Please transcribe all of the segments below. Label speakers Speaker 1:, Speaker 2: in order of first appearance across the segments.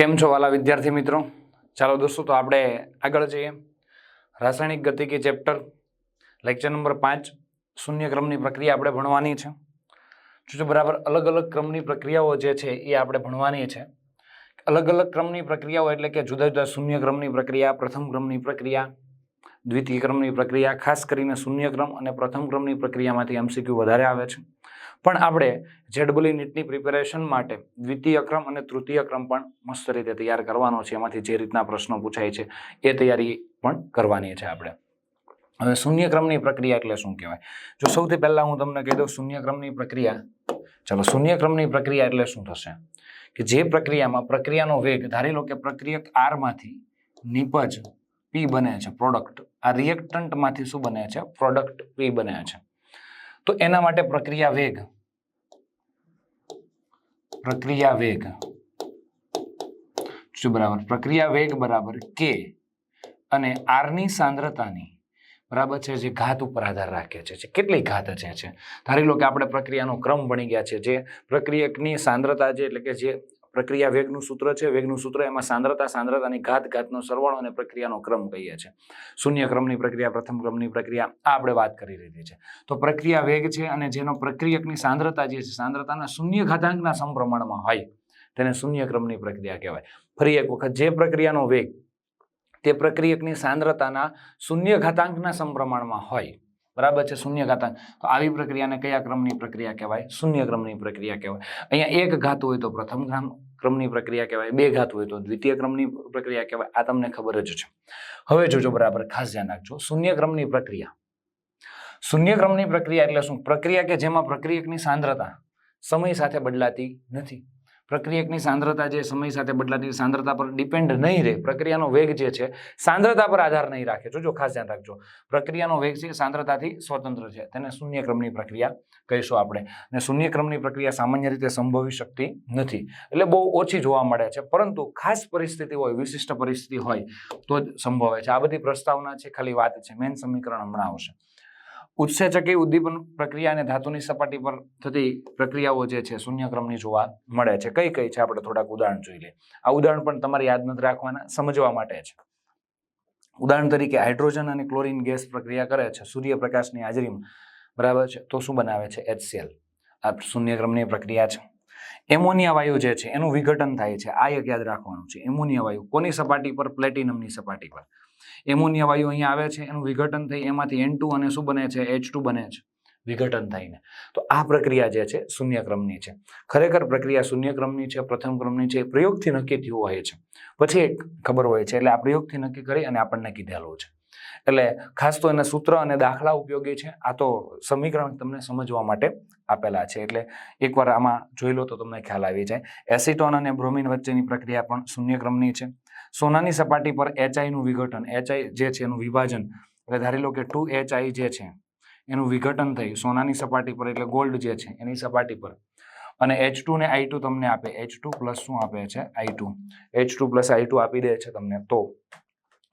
Speaker 1: કેમ છો વાલા વિદ્યાર્થી મિત્રો? ચાલો દોસ્તો, તો આપણે આગળ જઈએ. રાસાયણિક ગતિકી ચેપ્ટર? લેક્ચર નંબર પાંચ, શૂન્ય ક્રમની પ્રક્રિયા આપણે ભણવાની છે. જો બરાબર, અલગ અલગ ક્રમની પ્રક્રિયાઓ જે છે એ આપણે ભણવાની છે. અલગ અલગ ક્રમની પ્રક્રિયાઓ એટલે કે જુદા જુદા શૂન્ય ક્રમની પ્રક્રિયા, પ્રથમ ક્રમની પ્રક્રિયા, દ્વિતીય ક્રમની પ્રક્રિયા, ખાસ કરીને શૂન્ય ક્રમ અને પ્રથમ ક્રમની પ્રક્રિયામાંથી એમસીક્યુ વધારે આવે છે. પણ આપણે જેડબલી નીટની પ્રિપેરેશન માટે દ્વિતીય ક્રમ અને તૃતીય ક્રમ પણ મસ્ત રીતે તૈયાર કરવાનો છે. એમાંથી જે રીતના પ્રશ્નો પૂછાય છે એ તૈયારી પણ કરવાની છે આપણે. હવે શૂન્યક્રમની પ્રક્રિયા એટલે શું કહેવાય? જો સૌથી પહેલાં હું તમને કહી દઉં શૂન્યક્રમની પ્રક્રિયા, ચલો શૂન્યક્રમની પ્રક્રિયા એટલે શું થશે? કે જે પ્રક્રિયામાં પ્રક્રિયાનો વેગ, ધારી લો કે પ્રક્રિયક આરમાંથી નીપજ પી બને છે પ્રોડક્ટ આ રિએક્ટન્ટમાંથી શું બને છે? પ્રોડક્ટ પી બને છે. તો એના માટે પ્રક્રિયા વેગ પ્રક્રિયા વેગ. શું બરાબર? પ્રક્રિયા વેગ બરાબર કે અને આરની સાંદ્રતાની બરાબર છે જે ઘાત ઉપર આધાર રાખે છે. કેટલી ઘાત છે ધારી લો કે આપણે પ્રક્રિયાનો ક્રમ ભણી ગયા છે. જે પ્રક્રિયકની સાંદ્રતા જે એટલે કે જે પ્રક્રિયા વેગનું સૂત્ર છે. વેગનું સૂત્ર એમાં સાંદ્રતા, સાંદ્રતાની ઘાત, ઘાતનો સરવાળો અને પ્રક્રિયાનો ક્રમ કહીએ છીએ. શૂન્ય ક્રમની પ્રક્રિયા, પ્રથમ ક્રમની પ્રક્રિયા, આ આપણે વાત કરી લીધી છે. તો પ્રક્રિયા વેગ છે અને જેનો પ્રક્રિયકની સાંદ્રતા જે છે, સાંદ્રતાના શૂન્ય ઘાતાંકના સમપ્રમાણમાં હોય, તેને શૂન્ય ક્રમની પ્રક્રિયા કહેવાય. ફરી એક વખત, જે પ્રક્રિયાનો વેગ તે પ્રક્રિયકની સાંદ્રતાના શૂન્ય ઘાતાંકના સમપ્રમાણમાં હોય બરાબર છે? શૂન્ય ઘાતાંક. તો આવી પ્રક્રિયાને કયા ક્રમની પ્રક્રિયા કહેવાય? શૂન્ય ક્રમની પ્રક્રિયા કહેવાય. અહીંયા એક ઘાત હોય તો પ્રથમ ક્રમ, ક્રમની પ્રક્રિયા કહેવાય. બે ઘાત હોય તો દ્વિતીય ક્રમની પ્રક્રિયા કહેવાય. આ તમને ખબર જ છે. હવે જોજો બરાબર, ખાસ ધ્યાન રાખજો. શૂન્ય ક્રમની પ્રક્રિયા. શૂન્ય ક્રમની પ્રક્રિયા એટલે શું? પ્રક્રિયા કે જેમાં પ્રક્રિયકની સાંદ્રતા સમય સાથે બદલાતી નથી. પ્રક્રિયકની સાંદ્રતા જે સમય સાથે બદલાતી સાંદ્રતા પર ડિપેન્ડ નહીં રહે. પ્રક્રિયાનો વેગ જે છે સાંદ્રતા પર આધાર નહીં રાખે. જોજો ખાસ ધ્યાન રાખજો. પ્રક્રિયાનો વેગ છે સાંદ્રતાથી સ્વતંત્ર છે. તેને શૂન્ય ક્રમની પ્રક્રિયા કહીશું આપણે. અને શૂન્ય ક્રમની પ્રક્રિયા સામાન્ય રીતે સંભવી શકતી નથી. એટલે બહુ ઓછી જોવા મળે છે. પરંતુ ખાસ પરિસ્થિતિ હોય વિશિષ્ટ પરિસ્થિતિ હોય તો જ સંભવે છે. આ બધી પ્રસ્તાવના છે ખાલી વાત છે. મેન સમીકરણ હમણાં આવશે. ઉત્સેચકી ઉદ્દીપન પ્રક્રિયા અને ધાતુની સપાટી પર થતી પ્રક્રિયાઓ જે છે, શૂન્યક્રમની જોવા મળે છે. કઈ કઈ છે? આપણે થોડાક ઉદાહરણ જોઈ લઈએ. આ ઉદાહરણ પણ તમારે યાદ નથી રાખવાના, સમજવા માટે છે. ઉદાહરણ તરીકે હાઇડ્રોજન અને ક્લોરિન ગેસ પ્રક્રિયા કરે છે, સૂર્યપ્રકાશની હાજરીમાં. બરાબર છે? તો શું બનાવે છે? એચસીએલ આ શૂન્યક્રમની પ્રક્રિયા છે. એમોનિયા વાયુ જે છે, એનું વિઘટન થાય છે. આ એક યાદ રાખવાનું છે. એમોનિયા વાયુ કોની સપાટી પર? પ્લેટિનમની સપાટી પર. એમોનિયા વાયુ અહીંયા આવે છે, એનું વિઘટન થઈ એમાંથી એન અને શું બને છે? એચ બને છે. વિઘટન થઈને. તો આ પ્રક્રિયા જે છે, શૂન્યક્રમની છે. ખરેખર પ્રક્રિયા શૂન્યક્રમની છે, પ્રથમ ક્રમની છે પ્રયોગથી નક્કી થયું હોય છે. પછી એક ખબર હોય છે, એટલે આ પ્રયોગથી નક્કી કરી અને આપણને કીધેલું છે. એટલે ખાસ તો એના સૂત્ર અને દાખલા ઉપયોગી છે. આ તો સમીકરણ તમને સમજવા માટે આપેલા છે. એટલે એકવાર આમાં જોઈ લો તો તમને ખ્યાલ આવી જાય. એસિટોન અને બ્રોમિન વચ્ચેની પ્રક્રિયા પણ શૂન્યક્રમની છે. સોનાની સપાટી પર એચઆઈનું વિઘટન એચઆઈ જે છે એનું વિભાજન, એટલે ધારી લો કે ટુ એચઆઈ જે છે, એનું વિઘટન થઈ સોનાની સપાટી પર એટલે ગોલ્ડ જે છે, એની સપાટી પર. અને એચ ટુ ને આઈ તમને આપે. એચ પ્લસ શું આપે છે? I H two plus I two આપી દે છે તમને. તો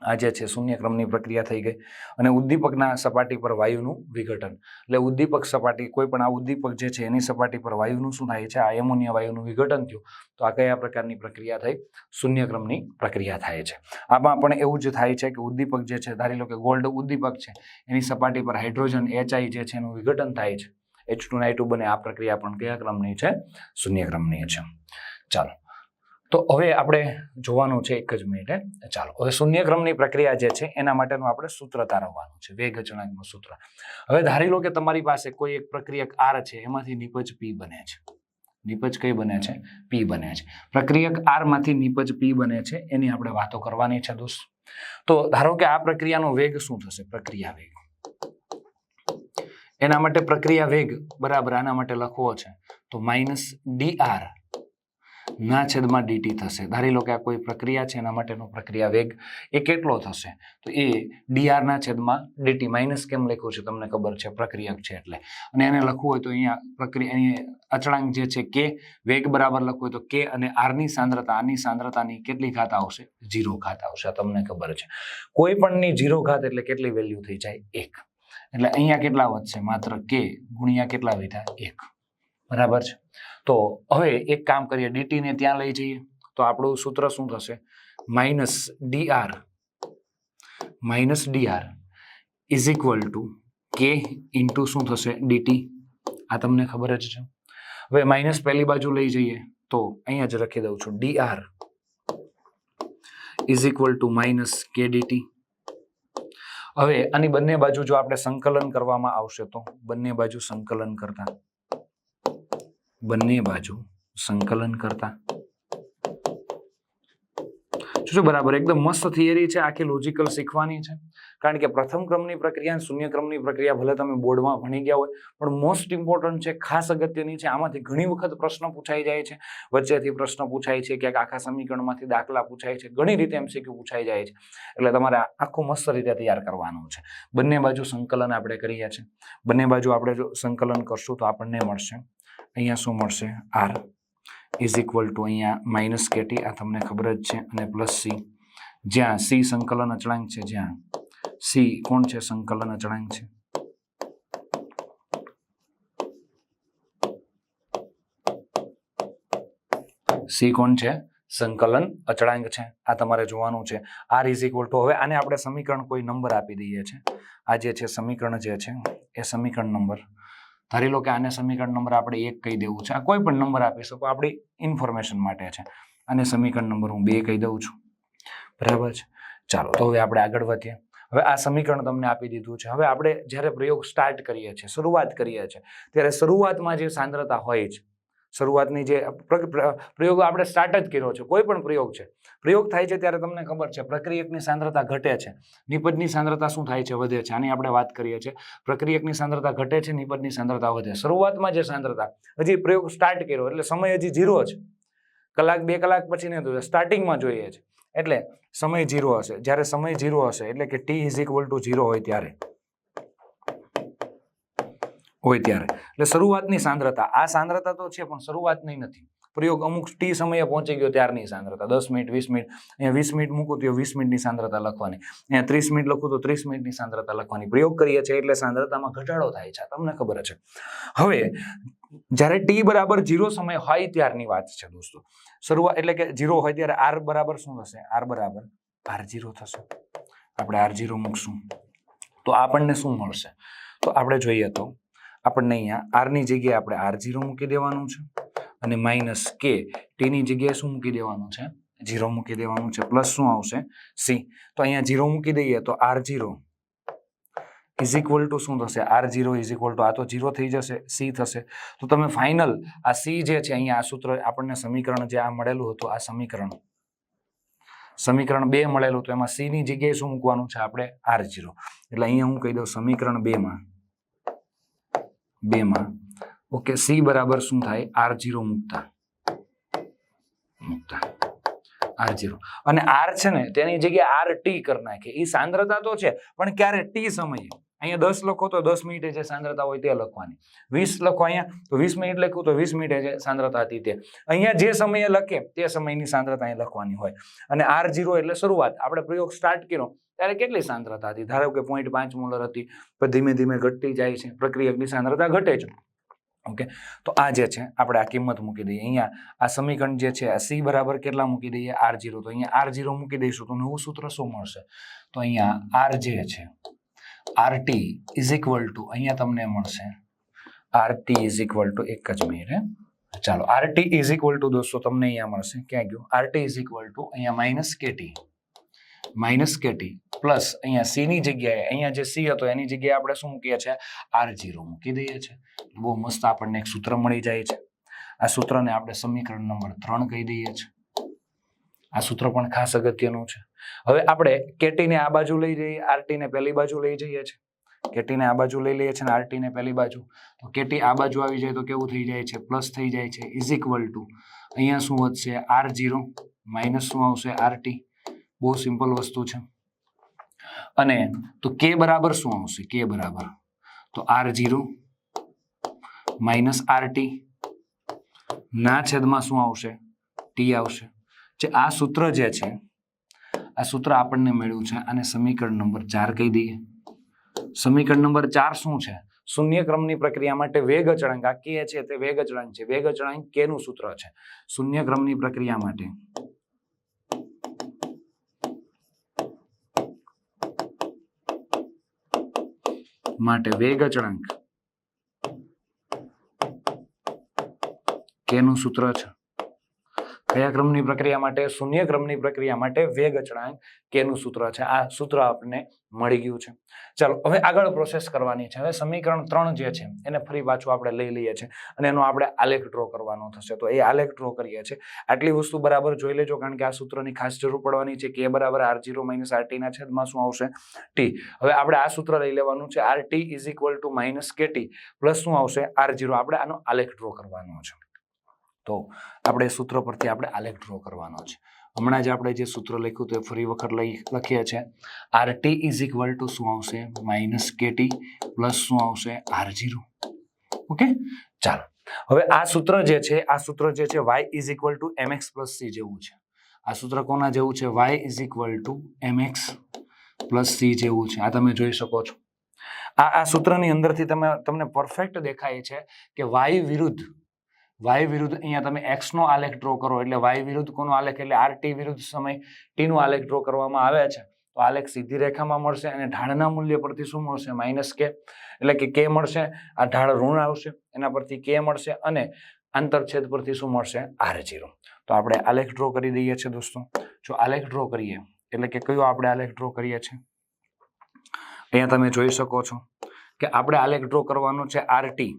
Speaker 1: આ જે છે, શૂન્યક્રમની પ્રક્રિયા થઈ ગઈ અને ઉદ્દીપકના સપાટી પર વાયુનું વિઘટન. એટલે ઉદ્દીપક સપાટી, કોઈ પણ આ ઉદ્દીપક જે છે, એની સપાટી પર વાયુનું શું થાય છે, આ એમોનિયા વાયુનું વિઘટન થયું, તો આ કયા પ્રકારની પ્રક્રિયા થઈ? શૂન્યક્રમની પ્રક્રિયા થાય છે. આમાં પણ એવું જ થાય છે કે ઉદ્દીપક જે છે, ધારી લો કે ગોલ્ડ ઉદ્દીપક છે, એની સપાટી પર હાઇડ્રોજન એચઆઈ જે છે, એનું વિઘટન થાય છે. એચ ટુ નાઈ ટુ બને, આ પ્રક્રિયા પણ કયા ક્રમની છે? શૂન્યક્રમની છે. ચાલો. તો હવે આપણે જોવાનું છે એક જ મિનિટે ચાલો. હવે શૂન્યક્રમની પ્રક્રિયા જે છે, એના માટેનું આપણે સૂત્ર તારવવાનું છે, વેગ અચળાંકનું સૂત્ર. હવે ધારી લો કે તમારી પાસે કોઈ એક પ્રક્રિયક આર છે, એમાંથી નિપજ પી બને છે. નિપજ કઈ બને છે? પી બને છે. પ્રક્રિયક આરમાંથી નિપજ પી બને છે, એની આપણે વાતો કરવાની છે, દોસ્ત. તો ધારો કે આ પ્રક્રિયાનો વેગ શું થશે? પ્રક્રિયા વેગ. એના માટે પ્રક્રિયા વેગ બરાબર આના માટે લખવો છે. તો માઇનસ ડી આર ના છેદમાં ડીટી થશે. ધારી લો કે આ કોઈ પ્રક્રિયા છે, એના માટેનો પ્રક્રિયા વેગ એ કેટલો થશે? તો એ ડીઆર ના છેદમાં ડીટી માઇનસ કેમ લખ્યું છે, તમને ખબર છે, પ્રક્રિયક છે એટલે. અને એને લખવું હોય તો અહીંયા પ્રક્રિયા અચળાંક જે છે, કે વેગ બરાબર લખવું હોય તો કે અને આરની સાંદ્રતા આની સાંદ્રતાની કેટલી ઘાત આવશે? જીરો ઘાત આવશે તમને ખબર છે. કોઈ પણની જીરો ઘાત એટલે કેટલી વેલ્યુ થઈ જાય? એક. એટલે અહીંયા કેટલા વધશે? માત્ર કે ગુણ્યા કેટલા વધ્યા? એક. બરાબર છે? તો હવે એક કામ કરીએ ડીટી ને ત્યાં લઈ જઈએ. તો આપણું સૂત્ર શું થશે? Minus DR minus DR is equal to K into શું થશે? ડીટી આ તમને ખબર જ છે. હવે માઇનસ પહેલી બાજુ લઈ જઈએ, તો અહીંયા જ લખી દઉં છું. DR is equal to minus K DT હવે આની બંને બાજુ જો આપણે સંકલન કરવામાં આવશે, તો બંને બાજુ સંકલન કરતા. બંને બાજુ સંકલન કરતા. શું બરાબર, એકદમ મસ્ત થિયરી છે, આખી લોજિકલ શીખવાની છે. કારણ કે પ્રથમ ક્રમની પ્રક્રિયા અને શૂન્ય ક્રમની પ્રક્રિયા ભલે તમે બોર્ડમાં ભણી ગયા હોય, પણ મોસ્ટ ઇમ્પોર્ટન્ટ છે, ખાસ અગત્યની છે, આમાંથી ઘણી વખત પ્રશ્ન પૂછાઈ જાય છે. વચ્ચેથી પ્રશ્ન પૂછાય છે, ક્યાંક આખા સમીકરણમાંથી દાખલા પૂછાય છે, ઘણી રીતે એમસીક્યુ પૂછાઈ જાય છે. એટલે તમારે આખું મસ્ત રીતે તૈયાર કરવાનું છે. બંને બાજુ સંકલન આપણે કરીએ છીએ. બંને બાજુ આપણે જો સંકલન કરશું તો આપણને મળશે. અહીંયા શું મળશે? આર ઇઝ ઇક્વલ ટુ અહીંયા માઇનસ કેટી આ તમને ખબર જ છે, અને પ્લસ સી જ્યાં સી સંકલન અચળાંક છે, જ્યાં. સી કોણ છે? સંકલન અચળાંક છે. સી કોણ છે? સંકલન અચળાંક છે. આ તમારે જોવાનું છે. આર ઇઝ ઇક્વલ ટુ હવે આને આપણે સમીકરણ કોઈ નંબર આપી દઈએ છે. આ જે છે, સમીકરણ જે છે, એ સમીકરણ નંબર ધારી લો કે આને સમીકરણ નંબર આપણે એક કહી દેવું છે. આ કોઈ પણ નંબર આપી શકો, આપણી ઇન્ફોર્મેશન માટે છે. અને સમીકરણ નંબર હું બે કહી દઉં છું. બરાબર છે? ચાલો, તો હવે આપણે આગળ વધીએ. હવે આ સમીકરણ તમને આપી દીધું છે. હવે આપણે જ્યારે પ્રયોગ સ્ટાર્ટ કરીએ છીએ, શરૂઆત કરીએ છીએ, ત્યારે શરૂઆતમાં જે સાંદ્રતા હોય છે શરૂઆતની જે પ્ર- પ્ર- પ્રયોગ આપણે સ્ટાર્ટ જ કર્યો છે, કોઈ પણ પ્રયોગ છે. પ્રયોગ થાય છે ત્યારે તમને ખબર છે, પ્રક્રિયકની સાંદ્રતા ઘટે છે. નિપજની સાંદ્રતા શું થાય છે, વધે છે, આની આપણે વાત કરીએ છીએ. પ્રક્રિયકની સાંદ્રતા ઘટે છે, નિપજની સાંદ્રતા વધે શરૂઆતમાં જે સાંદ્રતા, હજી પ્રયોગ સ્ટાર્ટ કર્યો, એટલે સમય હજી ઝીરો છે. કલાક, બે કલાક પછી નહીં સ્ટાર્ટિંગમાં જોઈએ છે. એટલે સમય ઝીરો હશે. જ્યારે સમય ઝીરો હશે, એટલે કે T is equal to zero હોય ત્યારે. હોય ત્યારે. એટલે શરૂઆતની સાંદ્રતા. આ સાંદ્રતા તો છે, પણ શરૂઆતની નથી. પ્રયોગ અમુક ટી સમયે પહોંચી ગયો ત્યારની સાંદ્રતા. દસ મિનિટ, વીસ મિનિટ, અહીંયા વીસ મિનિટ મૂકું તો વીસ મિનિટની સાંદ્રતા લખવાની. અહીંયા ત્રીસ મિનિટ લખું તો ત્રીસ મિનિટની સાંદ્રતા લખવાની. પ્રયોગ કરીએ છીએ એટલે સાંદ્રતામાં ઘટાડો થાય છે. તમને ખબર છે. હવે, જ્યારે ટી બરાબર ઝીરો સમય હોય ત્યારની વાત છે દોસ્તો. શરૂઆત એટલે કે ઝીરો હોય ત્યારે આર બરાબર શું થશે? આર બરાબર ભાર ઝીરો થશે. આપણે આર ઝીરો મૂકશું. તો આપણને શું મળશે? તો આપણે જોઈએ તો આપણને અહીંયા આરની જગ્યાએ આપણે આર ઝીરો મૂકી દેવાનું છે અને માઇનસ કે ટીની જગ્યાએ શું મૂકી દેવાનું છે? ઝીરો મૂકી દેવાનું છે. પ્લસ શું આવશે? સી તો અહીંયા ઝીરો મૂકી દઈએ તો R zero is equal to શું થશે? R zero is equal to આ તો ઝીરો થઈ જશે. સી થશે. તો તમે ફાઇનલ આ સી જે છે અહીંયા આ સૂત્ર આપણને સમીકરણ જે આ મળેલું હતું આ સમીકરણ. સમીકરણ બે મળેલું તો એમાં સી ની જગ્યાએ શું મૂકવાનું છે? આપણે આર ઝીરો એટલે અહીંયા હું કહી દઉં સમીકરણ બે માં બે માં ઓકે, સી બરાબર શું થાય? આર જીરો મૂકતા. મૂકતા. R zero. અને આર છે ને, તેની જગ્યાએ આર ટી કરી નાખે. એ સાંદ્રતા તો છે, પણ ક્યારે ટી સમયે? અહીંયા દસ લખો તો દસ મિનિટે જે સાંદ્રતા હોય તે લખવાની. વીસ લખો અહીંયા, તો વીસ મિનિટ લખું તો વીસ મિનિટે જે સાંદ્રતા હતી તે. અહીંયા જે સમયે લખે, તે સમયની સાંદ્રતા અહીં લખવાની હોય. અને આર જીરો એટલે શરૂઆત. આપણે પ્રયોગ સ્ટાર્ટ કર્યો. ત્યારે કેટલી સાંદ્રતા હતી? ધારો કે પોઈન્ટ પાંચ મોલર હતી પણ ધીમે ધીમે ઘટતી જાય છે. પ્રક્રિયકની સાંદ્રતા ઘટે છે. ઓકે? તો આ જે છે, આપણે આ કિંમત મૂકી દઈએ. અહીંયા આ સમીકરણ જે છે, આ સી બરાબર કેટલા મૂકી દઈએ? આર જીરો તો અહીંયા આર જીરો મૂકી દઈશું, તો નવું સૂત્ર શું મળશે? તો અહીંયા આર જે છે R T is equal to અહીંયા તમને મળશે. R T is equal to એક જ મિનિટ ચાલો R T is equal to દોસ્તો, તમને અહીંયા મળશે. ક્યાં ગયું? R T is equal to અહીંયા minus KT minus KT plus અહીંયા સી ની જગ્યાએ, અહીંયા જે સી હતો એની જગ્યાએ આપણે શું મૂકીએ છીએ? આર જીરો મૂકી દઈએ છીએ. બહુ મસ્ત આપણને એક સૂત્ર મળી જાય છે. આ સૂત્રને આપણે સમીકરણ નંબર ત્રણ કહી દઈએ છીએ. આ સૂત્ર પણ ખાસ અગત્યનું છે. હવે આપણે કેટીને આ બાજુ લઈ જઈએ આરટીને પહેલી બાજુ લઈ જઈએ છીએ. કેટીને આ બાજુ લઈ લઈએ છીએ આરટીને પહેલી બાજુ. તો કેટી આ બાજુ આવી જાય તો કેવું થઈ જાય છે? પ્લસ થઈ જાય છે. ઇઝ ઇક્વલ ટુ અહીંયા શું વધશે? આર જીરો માઇનસ શું આવશે? આરટી બહુ સિમ્પલ વસ્તુ છે. અને તો કે બરાબર શું આવશે? કે બરાબર. તો આર ઝીરો માઇનસ આરટી ના છેદમાં શું આવશે? ટી આવશે. જે આ સૂત્ર જે છે, આ સૂત્ર આપણને મળ્યું છે અને સમીકરણ નંબર ચાર કહી દઈએ. સમીકરણ નંબર ચાર શું છે? શૂન્ય ક્રમની પ્રક્રિયા માટે વેગ અચળાંક, આ કે છે તે વેગ અચળાંક છે. વેગ અચળાંક કે નું સૂત્ર છે. શૂન્ય ક્રમની પ્રક્રિયા માટે માટે વેગ અચળાંક. કેનું સૂત્ર છે. કયા ક્રમની પ્રક્રિયા માટે, શૂન્ય ક્રમની પ્રક્રિયા માટે વેગ અચળાંક કેનું સૂત્ર છે. આ સૂત્ર આપણને મળી ગયું છે. ચાલો, હવે આગળ પ્રોસેસ કરવાની છે. હવે સમીકરણ ત્રણ જે છે, એને ફરી પાછું આપણે લઈ લઈએ છીએ અને એનો આપણે આલેખ ડ્રો કરવાનો થશે. તો એ આલેખ ડ્રો કરીએ છીએ. આટલી વસ્તુ બરાબર જોઈ લેજો, કારણ કે આ સૂત્રની ખાસ જરૂર પડવાની છે કે બરાબર આર જીરો માઇનસ આર ટીના છેદમાં શું આવશે? ટી હવે આપણે આ સૂત્ર લઈ લેવાનું છે. R T is equal to minus K T plus શું આવશે? આર જીરો આપણે આનો આલેખ ડ્રો કરવાનો છે. તો આપણે સૂત્ર પરથી આપણે આલેખ ડ્રો કરવાનો છે. હમણાં જ આપણે જે સૂત્ર લખ્યું તે ફરી વખત લઈ લખીએ છીએ. R T is equal to શું આવશે? માઇનસ કે ટી પ્લસ શું આવશે? આર જીરો ઓકે ચાલો. હવે આ સૂત્ર જે છે, આ સૂત્ર જે છે Y is equal to M X plus C જેવું છે. આ સૂત્ર કોના જેવું છે? Y is equal to M X plus C જેવું છે. આ તમે જોઈ શકો છો. આ આ સૂત્રની અંદરથી તમે, તમને પરફેક્ટ દેખાય છે કે વાય વિરુદ્ધ વાય વિરુદ્ધ અહીંયા તમે એક્સનો આલેખ ડ્રો કરો એટલે વાય વિરુદ્ધ કોનો આલેખ? એટલે આર ટી વિરુદ્ધ સમય ટીનું આલેખ ડ્રો કરવામાં આવે છે. તો આલેખ સીધી રેખામાં મળશે અને ઢાળના મૂલ્ય પરથી શું મળશે? માઇનસ કે એટલે કે કે મળશે, આ ઢાળ ઋણ આવશે, એના પરથી કે મળશે અને આંતરછેદ પરથી શું મળશે? આર જીરો તો આપણે આલેખ ડ્રો કરી દઈએ છીએ દોસ્તો. જો આલેખ ડ્રો કરીએ, એટલે કે કયો આપણે આલેખ ડ્રો કરીએ છીએ? અહીંયા તમે જોઈ શકો છો કે આપણે આલેખ ડ્રો કરવાનો છે આર ટી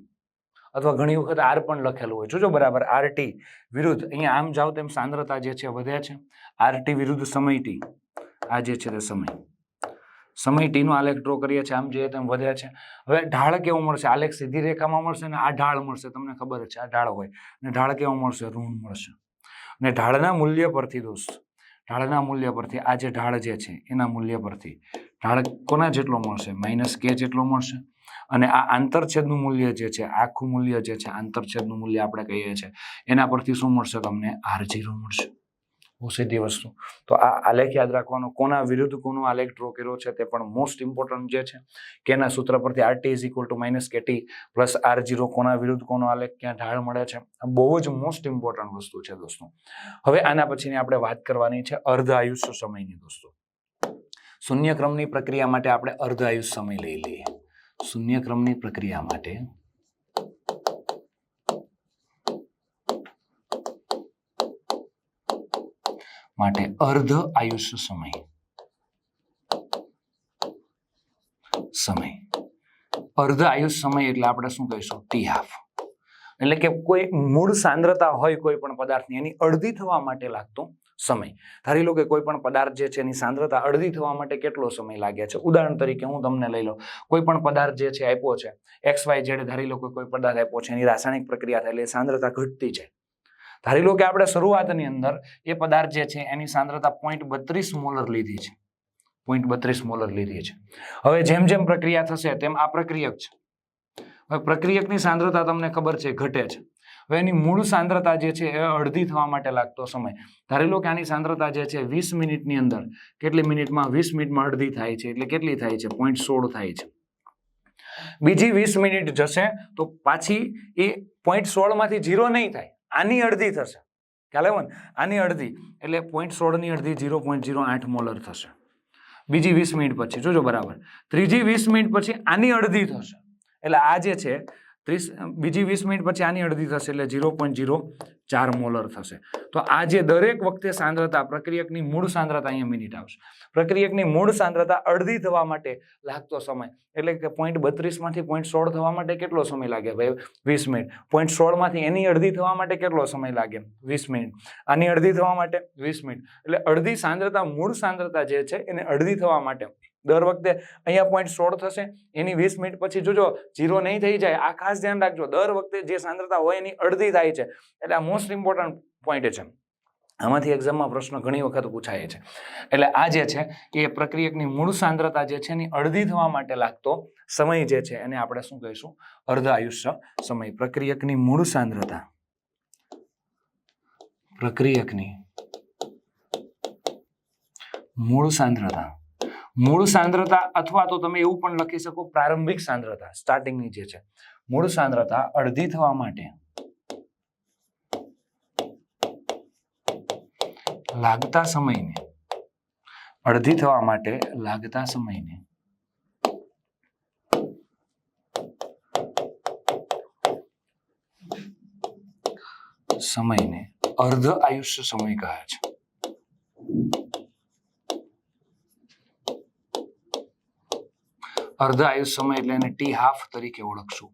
Speaker 1: અથવા ઘણી વખત આર પણ લખેલું હોય જોજો બરાબર આર ટી વિરુદ્ધ, અહીંયા આમ જાઓ તેમ સાંદ્રતા જે છે વધ્યા છે. આર ટી વિરુદ્ધ સમય ટી આ જે છે તે સમય. સમય ટીનો આલેખ ડ્રો કરીએ છીએ, આમ જોઈએ તેમ વધ્યા છે. હવે ઢાળ કેવો મળશે? આલેખ સીધી રેખામાં મળશે ને આ ઢાળ મળશે? તમને ખબર છે, આ ઢાળ હોય. અને ઢાળ કેવો મળશે? ઋણ મળશે. અને ઢાળના મૂલ્ય પરથી દોસ્ત, ઢાળના મૂલ્ય પરથી આ જે ઢાળ જે છે, એના મૂલ્ય પરથી ઢાળ કોના જેટલો મળશે? માઇનસ કે જેટલો મળશે. અને આ આંતરછેદનું મૂલ્ય જે છે, આખું મૂલ્ય જે છે, આંતરછેદનું મૂલ્ય આપણે કહીએ છીએ. એના પરથી શું મળશે તમને? આર જીરો મળશે. બહુ સીધી વસ્તુ. તો આ આલેખ યાદ રાખવાનો. કોના વિરુદ્ધ કોનો આલેખ ડ્રો કર્યો છે તે પણ મોસ્ટ ઇમ્પોર્ટન્ટ જે છે કે એના સૂત્ર પરથી R T is equal to minus K T plus R zero કોના વિરુદ્ધ કોનો આલેખ ક્યાં ઢાળ મળે છે? બહુ જ મોસ્ટ ઇમ્પોર્ટન્ટ વસ્તુ છે દોસ્તો. હવે આના પછીની આપણે વાત કરવાની છે અર્ધ આયુષ્ય સમયની દોસ્તો. શૂન્ય ક્રમની પ્રક્રિયા માટે આપણે અર્ધ આયુષ્ય સમય લઈ લઈએ. શૂન્ય ક્રમની પ્રક્રિયા માટે માટે અર્ધ આયુષ્ય સમય. સમય. અર્ધ આયુષ્ય સમય એટલે આપણે શું કહીશું? ટી હાફ એટલે કે કોઈ મૂળ સાંદ્રતા હોય કોઈ પણ પદાર્થની, એની અડધી થવા માટે લાગતો સમય. ધારી લો કે કોઈ પણ પદાર્થ જે છે એની સાંદ્રતા અડધી થવા માટે કેટલો સમય લાગે છે? ઉદાહરણ તરીકે હું તમને લઈ લઉં. કોઈ પણ પદાર્થ જે છે આપ્યો છે, એક્સ, વાય જેડ ધારી લો કે કોઈ પદાર્થ આપ્યો છે, એની રાસાયણિક પ્રક્રિયા થાય એટલે સાંદ્રતા ઘટતી છે ધારી લો કે આપણે શરૂઆતની અંદર એ પદાર્થ જે છે એની સાંદ્રતા પોઈન્ટ બત્રીસ મોલર લીધી છે. પોઈન્ટ બત્રીસ મોલર લીધી છે. હવે જેમ જેમ પ્રક્રિયા થશે તેમ આ પ્રક્રિયક છે. હવે પ્રક્રિયકની સાંદ્રતા તમને ખબર છે ઘટે છે. હવે એની મૂળ સાંદ્રતા જે છે એ અડધી થવા માટે લાગતો સમય. ધારી લો કે આની સાંદ્રતા જે છે વીસ મિનિટની અંદર, કેટલી મિનિટમાં વીસ મિનિટમાં અડધી થાય છે, એટલે કેટલી થાય છે? પોઈન્ટ સોળ થાય છે. બીજી વીસ મિનિટ જશે તો પાછી એ પોઈન્ટ સોળમાંથી ઝીરો નહીં થાય, આની અડધી થશે. ખ્યાલ આવ્યો આની અડધી, એટલે પોઈન્ટ સોળની અડધી ઝીરો પોઈન્ટ ઝીરો આઠ મોલર થશે. બીજી વીસ મિનિટ પછી, જોજો બરાબર. ત્રીજી વીસ મિનિટ પછી આની અડધી થશે. એટલે આ જે છે ત્રીસ, બીજી વીસ મિનિટ પછી આની અડધી થશે એટલે ઝીરો પોઈન્ટ ઝીરો ચાર મોલર થશે. તો આ જે દરેક વખતે સાંદ્રતા, પ્રક્રિયકની મૂળ સાંદ્રતા અહીંયા મિનિટ આવશે. પ્રક્રિયકની મૂળ સાંદ્રતા અડધી થવા માટે લાગતો સમય. એટલે કે પોઈન્ટ બત્રીસમાંથી પોઈન્ટ સોળ થવા માટે કેટલો સમય લાગે ભાઈ? વીસ મિનિટ. પોઈન્ટ સોળમાંથી એની અડધી થવા માટે કેટલો સમય લાગે? વીસ મિનિટ. આની અડધી થવા માટે વીસ મિનિટ. એટલે અડધી સાંદ્રતા, મૂળ સાંદ્રતા જે છે એને અડધી થવા માટે દર વખતે અહીંયા પોઈન્ટ સોળ થશે. એની વીસ મિનિટ પછી જોજો જીરો નહીં થઈ જાય. આ ખાસ ધ્યાન રાખજો. દર વખતે જે સાંદ્રતા હોય એની અડધી થાય છે. એટલે આ મોસ્ટ ઇમ્પોર્ટન્ટ પોઈન્ટ છે. આમાંથી એક્ઝામમાં પ્રશ્ન ઘણી વખત પૂછાય છે. એટલે આ જે છે, એ પ્રક્રિયકની મૂળ સાંદ્રતા જે છે, એની અડધી થવા માટે લાગતો સમય જે છે, એને આપણે શું કહીશું? અર્ધ આયુષ્ય સમય. પ્રક્રિયકની મૂળ સાંદ્રતા. પ્રક્રિયકની મૂળ સાંદ્રતા. મૂળ સાંદ્રતા અથવા તો તમે એવું પણ લખી શકો, પ્રારંભિક સાંદ્રતા સ્ટાર્ટિંગની જે છે. મૂળ સાંદ્રતા અડધી થવા માટે લાગતા સમયને, અડધી થવા માટે લાગતા સમયને સમયને અર્ધ આયુષ્ય સમય કહે છે. અર્ધ આયુષ સમય એટલે એને ટી હાફ તરીકે ઓળખશું,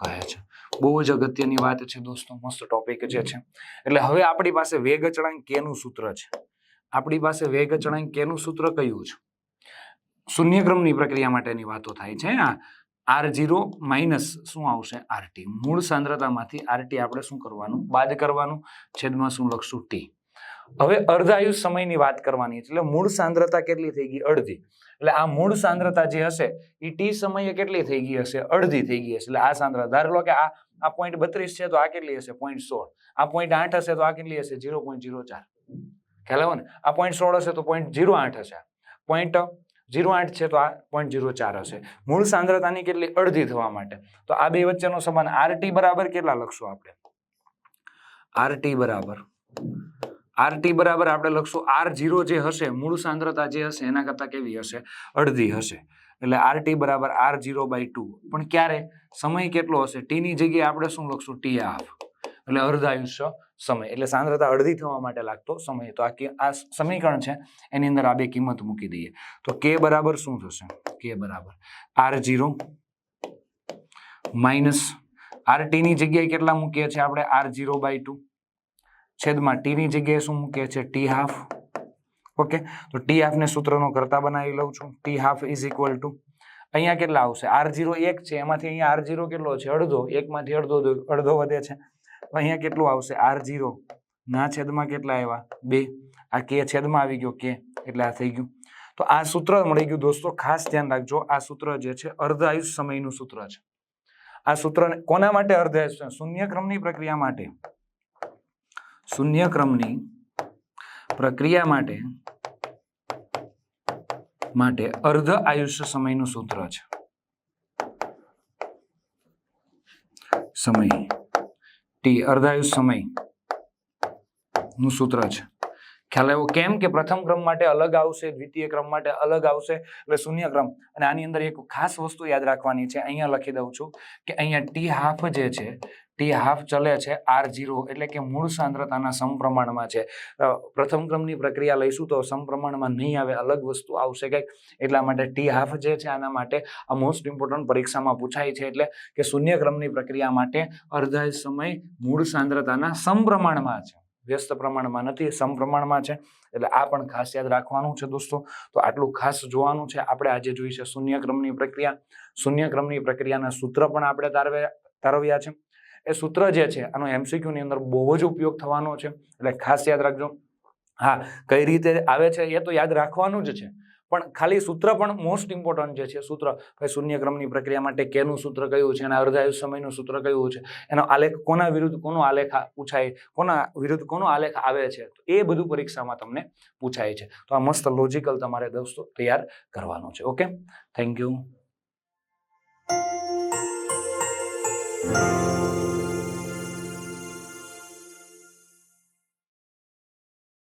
Speaker 1: કહે છે. બહુ જ અગત્યની વાત છે દોસ્તો, મસ્ત ટોપિક જે છે. એટલે હવે આપણી પાસે વેગ અચળાંક કેનું સૂત્ર છે. આપણી પાસે વેગ અચળાંક કેનું સૂત્ર કયું છે? શૂન્યક્રમની પ્રક્રિયા માટેની વાતો થાય છે આ આર જીરો માઇનસ શું આવશે? આરટી મૂળ સાંદ્રતામાંથી આરટી આપણે શું કરવાનું? બાદ કરવાનું. છેદમાં શું લખશું? ટી હવે અર્ધાયુ સમયની વાત કરવાની એટલે મૂળ સાંદ્રતા કેટલી થઈ ગઈ? અડધી. એટલે આ મૂળ સાંદ્રતા જે હશે એ ટી સમયે કેટલી થઈ ગઈ હશે? અડધી થઈ ગઈ હશે. એટલે આ સાંદ્રતા, ધારો લો કે આ આ પોઈન્ટ બત્રીસ છે, તો આ કેટલી હશે? પોઈન્ટ સોળ. આ પોઈન્ટ આઠ હશે, તો આ કેટલી હશે? ઝીરો પોઈન્ટ ઝીરો ચાર. ખ્યાલ આવો ને? આ પોઈન્ટ સોળ હશે, તો પોઈન્ટ ઝીરો આઠ હશે. પોઈન્ટ ઝીરો આઠ છે, તો આ પોઈન્ટ ઝીરો ચાર હશે. મૂળ સાંદ્રતાની કેટલી? અડધી થવા માટે. તો આ બે વચ્ચેનો સમાન આરટી બરાબર કેટલા લખશું આપણે? આરટી બરાબર. આરટી બરાબર આપણે લખશું આર જીરો જે હશે, મૂળ સાંદ્રતા જે હશે, એના કરતાં કેવી હશે? અડધી હશે. એટલે આરટી બરાબર આર જીરો બાય ટુ પણ ક્યારે? સમય કેટલો હશે? ટીની જગ્યાએ આપણે શું લખશું? ટી હાફ એટલે અર્ધાયુષ્ય સમય. એટલે સાંદ્રતા અડધી થવા માટે લાગતો સમય. તો આ આ સમીકરણ છે. એની અંદર આ બે કિંમત મૂકી દઈએ. તો કે બરાબર શું થશે? કે બરાબર. આર જીરો માઇનસ આર ટીની જગ્યાએ કેટલા મૂકીએ છીએ આપણે? આર જીરો બાય ટુ છેદમાં ટીની જગ્યાએ શું મૂકીએ છીએ? ટી હાફ ઓકે તો ટી હાફને સૂત્રનો કરતા બનાવી લઉં છું. T half is equal to અહીંયા કેટલા આવશે? આર જીરો એક છે, એમાંથી અહીંયા આર જીરો કેટલો છે? અડધો. એકમાંથી અડધો અડધો વધે છે. અહીંયા કેટલું આવશે? આર જીરો ના છેદમાં કેટલા આવ્યા? બે. આ કે છેદમાં આવી ગયો કે એટલે આ થઈ ગયું. તો આ સૂત્ર મળી ગયું. દોસ્તો, ખાસ ધ્યાન રાખજો. આ સૂત્ર જે છે, અર્ધ આયુષ સમયનું સૂત્ર છે. આ સૂત્ર કોના માટે અર્ધ આયુષ શૂન્ય ક્રમની પ્રક્રિયા માટે. શૂન્ય પ્રક્રિયા માટે માટે અર્ધ આયુષ્ય સમયનું સૂત્ર છે. સમય. ટી અર્ધાયુષ સમયનું સૂત્ર છે. ખ્યાલ આવ્યો કેમ કે પ્રથમ ક્રમ માટે અલગ આવશે, દ્વિતીય ક્રમ માટે અલગ આવશે, એટલે શૂન્ય ક્રમ અને આની અંદર એક ખાસ વસ્તુ યાદ રાખવાની છે, અહીંયા લખી દઉં છું કે અહીંયા ટી હાફ જે છે ટી હાફ ચલે છે આર જીરો, એટલે કે મૂળ સાંદ્રતાના સમપ્રમાણમાં છે. પ્રથમ ક્રમની પ્રક્રિયા લઈશું તો સમપ્રમાણમાં નહીં આવે, અલગ વસ્તુ આવશે કંઈક. એટલા માટે ટી હાફ જે છે આના માટે આ મોસ્ટ ઇમ્પોર્ટન્ટ પરીક્ષામાં પૂછાય છે, એટલે કે શૂન્ય ક્રમની પ્રક્રિયા માટે અર્ધા સમય મૂળ સાંદ્રતાના સમપ્રમાણમાં છે. વ્યસ્ત પ્રમાણમાં નથી, સમપ્રમાણમાં છે. એટલે આ પણ ખાસ યાદ રાખવાનું છે દોસ્તો. તો આટલું ખાસ જોવાનું છે. આપણે આજે જોઈ છે શૂન્ય ક્રમની પ્રક્રિયા. શૂન્ય ક્રમની પ્રક્રિયાના સૂત્ર પણ આપણે તારવે તારવ્યા છે. એ સૂત્ર જે છે, આનો એમસીક્યુની અંદર બહુ જ ઉપયોગ થવાનો છે. એટલે ખાસ યાદ રાખજો. હા, કઈ રીતે આવે છે એ તો યાદ રાખવાનું જ છે. પણ ખાલી સૂત્ર પણ મોસ્ટ ઇમ્પોર્ટન્ટ જે છે, સૂત્ર. ભાઈ શૂન્યક્રમની પ્રક્રિયા માટે કેનું સૂત્ર કયું છે અને અર્ધાયુષ સમયનું સૂત્ર કયું છે, એનો આલેખ કોના વિરુદ્ધ કોનો આલેખ પૂછાય, કોના વિરુદ્ધ કોનો આલેખ આવે છે, તો એ બધું પરીક્ષામાં તમને પૂછાય છે. તો આ મસ્ત લોજિકલ તમારે દોસ્તો તૈયાર કરવાનું છે, ઓકે? Thank you